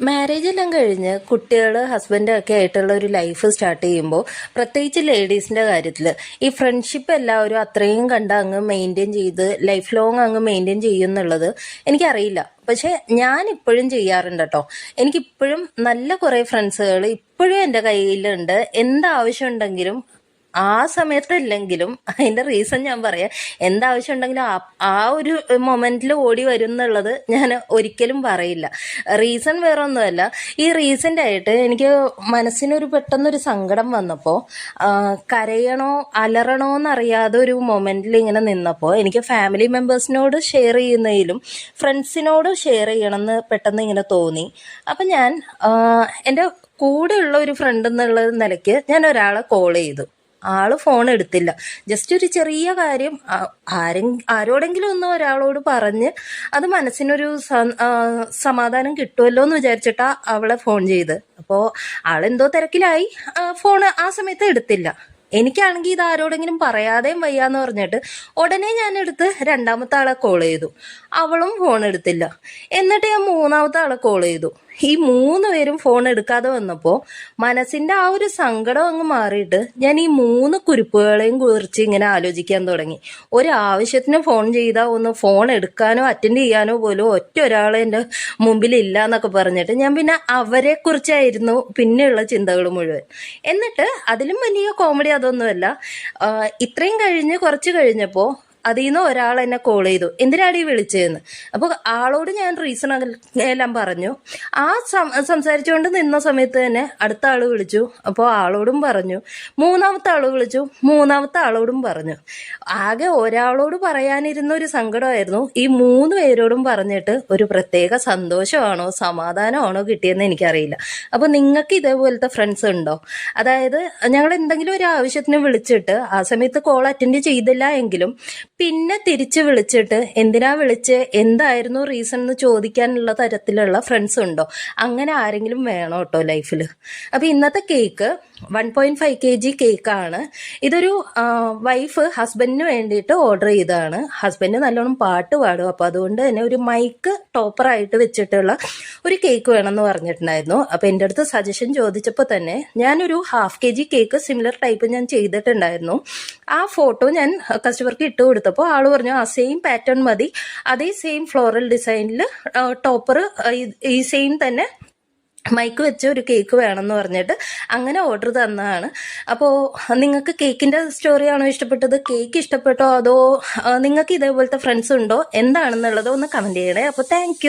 Marriage എല്ലാം കഴിഞ്ഞ് കുട്ടികൾ ഹസ്ബൻഡ് ഒക്കെ ആയിട്ടുള്ള ഒരു ലൈഫ് സ്റ്റാർട്ട് ചെയ്യുമ്പോൾ പ്രത്യേകിച്ച് ലേഡീസിന്റെ കാര്യത്തിൽ ഈ ഫ്രണ്ട്ഷിപ്പ് എല്ലാവരും അത്രയും കണ്ട് അങ്ങ് മെയിന്റെയിൻ ചെയ്ത് ലൈഫ് ലോങ് അങ്ങ് മെയിന്റെയിൻ ചെയ്യും എന്നുള്ളത് എനിക്കറിയില്ല. പക്ഷെ ഞാൻ ഇപ്പോഴും ചെയ്യാറുണ്ട് കേട്ടോ എനിക്കിപ്പോഴും നല്ല കുറേ ഫ്രണ്ട്സുകൾ ഇപ്പോഴും എന്റെ കയ്യിലുണ്ട്. എന്താവശ്യം ഉണ്ടെങ്കിലും ആ സമയത്തല്ലെങ്കിലും അതിന്റെ റീസൺ ഞാൻ പറയാം. എന്താവശ്യം ഉണ്ടെങ്കിലും ആ ഒരു മൊമെന്റിൽ ഓടി വരും എന്നുള്ളത് ഞാൻ ഒരിക്കലും പറയില്ല. റീസൺ വേറെ ഒന്നുമല്ല ഈ റീസെന്റ് ആയിട്ട് എനിക്ക് മനസ്സിനൊരു പെട്ടെന്നൊരു സങ്കടം വന്നപ്പോൾ കരയണോ അലറണോ എന്നറിയാതെ ഒരു മൊമെന്റിൽ ഇങ്ങനെ നിന്നപ്പോൾ എനിക്ക് ഫാമിലി മെമ്പേഴ്സിനോട് ഷെയർ ചെയ്യുന്നതിലും ഫ്രണ്ട്സിനോട് ഷെയർ ചെയ്യണമെന്ന് പെട്ടെന്ന് ഇങ്ങനെ തോന്നി. അപ്പം ഞാൻ എന്റെ കൂടെയുള്ള ഒരു ഫ്രണ്ട് എന്നുള്ള നിലയ്ക്ക് ഞാൻ ഒരാളെ കോൾ ചെയ്തു. ആൾ ഫോൺ എടുത്തില്ല. ജസ്റ്റ് ഒരു ചെറിയ കാര്യം ആരെ ആരോടെങ്കിലും ഒന്ന് ഒരാളോട് പറഞ്ഞ് അത് മനസ്സിനൊരു സമാധാനം കിട്ടുമല്ലോ എന്ന് വിചാരിച്ചിട്ടാ അവളെ ഫോൺ ചെയ്ത്. അപ്പോൾ ആളെന്തോ തിരക്കിലായി ഫോൺ ആ സമയത്ത് എടുത്തില്ല. എനിക്കാണെങ്കിൽ ഇത് ആരോടെങ്കിലും പറയാതെയും വയ്യാന്ന് പറഞ്ഞിട്ട് ഉടനെ ഞാൻ എടുത്ത് രണ്ടാമത്തെ ആളെ കോൾ ചെയ്തു. അവളും ഫോൺ എടുത്തില്ല. എന്നിട്ട് ഞാൻ മൂന്നാമത്തെ ആളെ കോൾ ചെയ്തു. ഈ മൂന്ന് പേരും ഫോൺ എടുക്കാതെ വന്നപ്പോൾ മനസ്സിന്റെ ആ ഒരു സങ്കടം അങ്ങ് മാറിയിട്ട് ഞാൻ ഈ മൂന്ന് കുറിപ്പുകളെയും കുറിച്ച് ഇങ്ങനെ ആലോചിക്കാൻ തുടങ്ങി. ഒരാവശ്യത്തിന് ഫോൺ ചെയ്താൽ ഒന്ന് ഫോൺ എടുക്കാനോ അറ്റൻഡ് ചെയ്യാനോ പോലും ഒറ്റ ഒരാളെ എന്റെ മുമ്പിൽ ഇല്ല എന്നൊക്കെ പറഞ്ഞിട്ട് ഞാൻ പിന്നെ അവരെ കുറിച്ചായിരുന്നു പിന്നെയുള്ള ചിന്തകൾ മുഴുവൻ. എന്നിട്ട് അതിലും വലിയ കോമഡി അതൊന്നുമല്ല. ഇത്രയും കഴിഞ്ഞ് കുറച്ച് കഴിഞ്ഞപ്പോൾ അതിൽ നിന്ന് ഒരാൾ എന്നെ കോൾ ചെയ്തു. എന്തിനാണ് ഈ വിളിച്ചതെന്ന് അപ്പോൾ ആളോട് ഞാൻ റീസൺ എല്ലാം പറഞ്ഞു. ആ സംസാരിച്ചുകൊണ്ട് നിന്ന സമയത്ത് തന്നെ അടുത്ത ആൾ വിളിച്ചു. അപ്പോൾ ആളോടും പറഞ്ഞു. മൂന്നാമത്തെ ആൾ വിളിച്ചു. മൂന്നാമത്തെ ആളോടും പറഞ്ഞു. ആകെ ഒരാളോട് പറയാനിരുന്ന ഒരു സങ്കടമായിരുന്നു. ഈ മൂന്ന് പേരോടും പറഞ്ഞിട്ട് ഒരു പ്രത്യേക സന്തോഷമാണോ സമാധാനമാണോ കിട്ടിയെന്ന് എനിക്കറിയില്ല. അപ്പോൾ നിങ്ങൾക്ക് ഇതേപോലത്തെ ഫ്രണ്ട്സ് ഉണ്ടോ? അതായത് ഞങ്ങൾ എന്തെങ്കിലും ഒരു ആവശ്യത്തിന് വിളിച്ചിട്ട് ആ സമയത്ത് കോൾ അറ്റൻഡ് ചെയ്തില്ല എങ്കിലും പിന്നെ തിരിച്ചു വിളിച്ചിട്ട് എന്തിനാ വിളിച്ച്? എന്തായിരുന്നു റീസൺ എന്ന് ചോദിക്കാനുള്ള തരത്തിലുള്ള ഫ്രണ്ട്സ് ഉണ്ടോ? അങ്ങനെ ആരെങ്കിലും വേണോ കേട്ടോ ലൈഫിൽ അപ്പോൾ ഇന്നത്തെ cake one point five K G കേക്കാണ് ഇതൊരു വൈഫ് ഹസ്ബൻഡിന് വേണ്ടിയിട്ട് ഓർഡർ ചെയ്തതാണ്. ഹസ്ബൻഡ് നല്ലോണം പാട്ട് പാടും. അപ്പോൾ അതുകൊണ്ട് തന്നെ ഒരു മൈക്ക് ടോപ്പറായിട്ട് വെച്ചിട്ടുള്ള ഒരു കേക്ക് വേണമെന്ന് പറഞ്ഞിട്ടുണ്ടായിരുന്നു. അപ്പോൾ എന്റെ അടുത്ത് സജഷൻ ചോദിച്ചപ്പോൾ തന്നെ ഞാനൊരു half K G cake similar type ഞാൻ ചെയ്തിട്ടുണ്ടായിരുന്നു. ആ ഫോട്ടോ ഞാൻ കസ്റ്റമർക്ക് ഇട്ട് കൊടുത്തപ്പോൾ ആൾ പറഞ്ഞു ആ സെയിം പാറ്റേൺ മതി. അതേ സെയിം ഫ്ലോറൽ ഡിസൈനിൽ ടോപ്പർ ഈ സെയിം തന്നെ മൈക്ക് വെച്ച ഒരു കേക്ക് വേണമെന്ന് പറഞ്ഞിട്ട് അങ്ങനെ ഓർഡർ തന്നതാണ് അപ്പോൾ നിങ്ങൾക്ക് കേക്കിന്റെ സ്റ്റോറിയാണോ ഇഷ്ടപ്പെട്ടത്? കേക്ക് ഇഷ്ടപ്പെട്ടോ? അതോ നിങ്ങൾക്ക് ഇതേപോലത്തെ ഫ്രണ്ട്സ് ഉണ്ടോ? എന്താണെന്നുള്ളത് ഒന്ന് കമന്റ് ചെയ്യണേ. അപ്പോൾ താങ്ക്